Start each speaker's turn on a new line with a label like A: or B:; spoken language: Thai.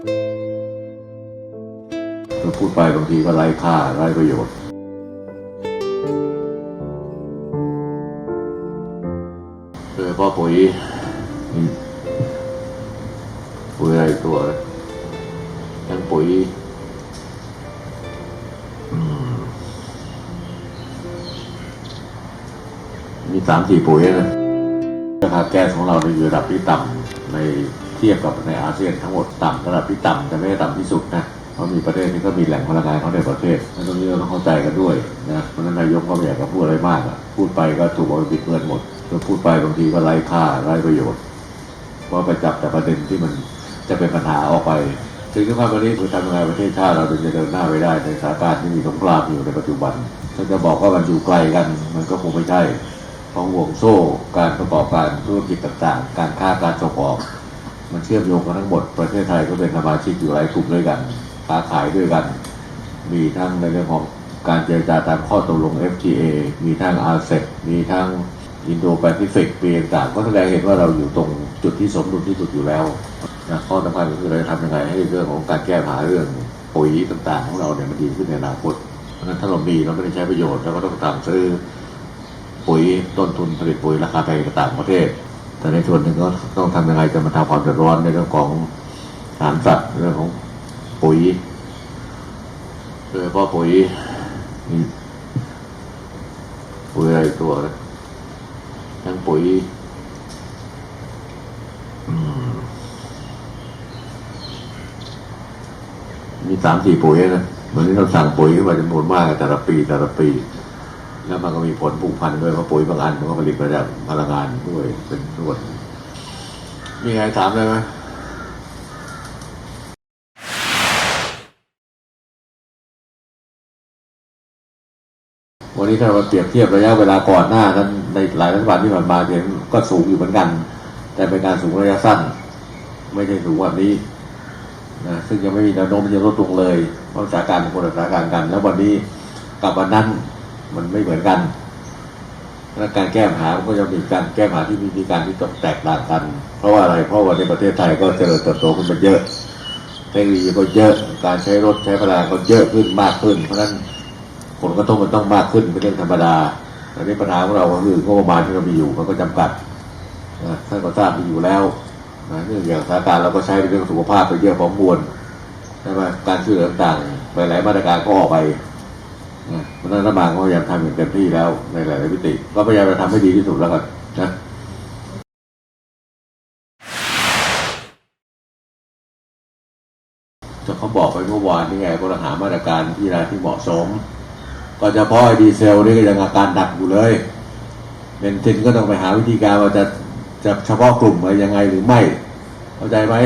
A: พูดไปบางทีก็ไร้ค่าไร้ประโยชน์โดยเฉพาะปุ๋ยปุ๋ยอะไรตัวทั้งปุ๋ยมีสามสี่ปุ๋ยนะราคาแก๊สของเราในยอยู่ระดับที่ต่ำใน เทียบกับในอาเซียนทั้งหมดต่ำระดับที่ต่ำแต่ไม่ได้ต่ำที่สุดนะเพราะมีประเทศที่ก็มีแหล่งพลังงานเขาในประเทศและตรงนี้เราต้องเข้าใจกันด้วยนะเพราะนั้นนายกก็ไม่อยากจะพูดอะไรมากอะพูดไปก็ถูกเอาไปบิดเบือนหมดก็พูดไปบางทีก็ไร้ค่าไร้ประโยชน์เพราะไปจับแต่ประเด็นที่มันจะเป็นปัญหาออกไป ถึงที่ว่าวันนี้คือทำยังไงประเทศชาติเราถึงจะเดินหน้าไปได้ในสถานการณ์ที่มีสงครามอยู่ในปัจจุบันถ้าจะบอกว่ามันอยู่ไกลกัน มันก็คงไม่ใช่เพราะห่วงโซ่การประกอบการธุรกิจต่างๆ การค้าการส่งอ ชื่อมโยงกันทั้งหมด ประเทศไทยก็เป็นสมาชิกอยู่หลายกลุ่มด้วยกันค้าขายด้วยกัน มีทั้งในเรื่องของการเจรจาตามข้อตกลง FTA มีทั้ง RCEP มีทั้งอินโดแปซิฟิกปีต่างก็แสดงเห็นว่าเราอยู่ตรงจุดที่สมดุลที่สุดอยู่แล้วนะข้อสำคัญก็คือเราจะทำยังไงให้เรื่องของการแก้ปัญหาเรื่องปุ๋ยต่างๆ ของเราเนี่ยมันดีขึ้นในอนาคตเพราะฉะนั้นถ้าเรามีเราไม่ได้ใช้ประโยชน์เราก็ต้องตามซื้อปุ๋ยต้นทุนผลิตปุ๋ยราคาแพงต่างประเทศ แต่ในส่วนหนึ่งก็ต้องทำยังไงจะมาทำความเดือดร้อนในเรื่องของอาหารสัตว์เรื่องของปุ๋ยโดยเฉพาะปุ๋ยปุ๋ยอะไรตัวนะทั้งปุ๋ยมมีสามสี่ปุ๋ยนะวันนี้เราสั่งปุ๋ยมาจำนวนมากแต่ละปีแต่ละปี แล้วมันก็มีผลผูกพันด้วยเพราะปุ๋ยบางอันมันก็ผลิตมาจากพลังงานด้วยเป็นส่วนมีใครถามเลยไหมวันนี้ถ้าเราเปรียบเทียบระยะเวลาก่อนหน้านั้นในหลายรัฐบาลที่ผ่านมาเห็นก็สูงอยู่เหมือนกัน แต่เป็นการสูงระยะสั้น ไม่ใช่สูงแบบนี้นะซึ่งยังไม่มีแนวโน้มที่จะลดลงเลยเพราะสถานการณ์เป็นคนสถานการณ์กัน แล้ววันนี้กับวันนั้น มันไม่เหมือนกันและการแก้ปัญหามันก็จะมีการแก้ปัญหาที่มีวิธีการที่แตกต่างกัน เพราะว่าอะไร เพราะวันนี้ประเทศไทยก็เจริญเติบโตขึ้นมาเยอะ เทคโนโลยีก็เยอะ การใช้รถใช้พลังงานก็เยอะขึ้นมากขึ้น เพราะฉะนั้นผลกระทบมันต้องมากขึ้นเป็นเรื่องธรรมดาแต่นี้ปัญหาของเราก็คืองบประมาณที่เรามีอยู่มันก็จำกัดท่านก็ทราบมีอยู่แล้วนะเรื่องอย่างสถานการณ์เราก็ใช้เรื่องสุขภาพไปเยอะพอมวลใช่ไหมการช่วยเหลือต่างๆหลายๆมาตรการก็ออกไป เพราะนั้นรัฐบาลก็พยายามทำอย่างเต็มที่แล้วในหลายๆมิติ ก็พยายามจะทำให้ดีที่สุดแล้วกันนะจะเขาบอกไปเมื่อวานนี่ไงก็หามาตรการที่ไรที่เหมาะสม ก็เฉพาะไอดีเซลนี่ก็ยังอาการหนักอยู่เลยเบนซินก็ต้องไปหาวิธีการว่าจะจะเฉพาะกลุ่มอะไรยังไงหรือไม่ เข้าใจไหม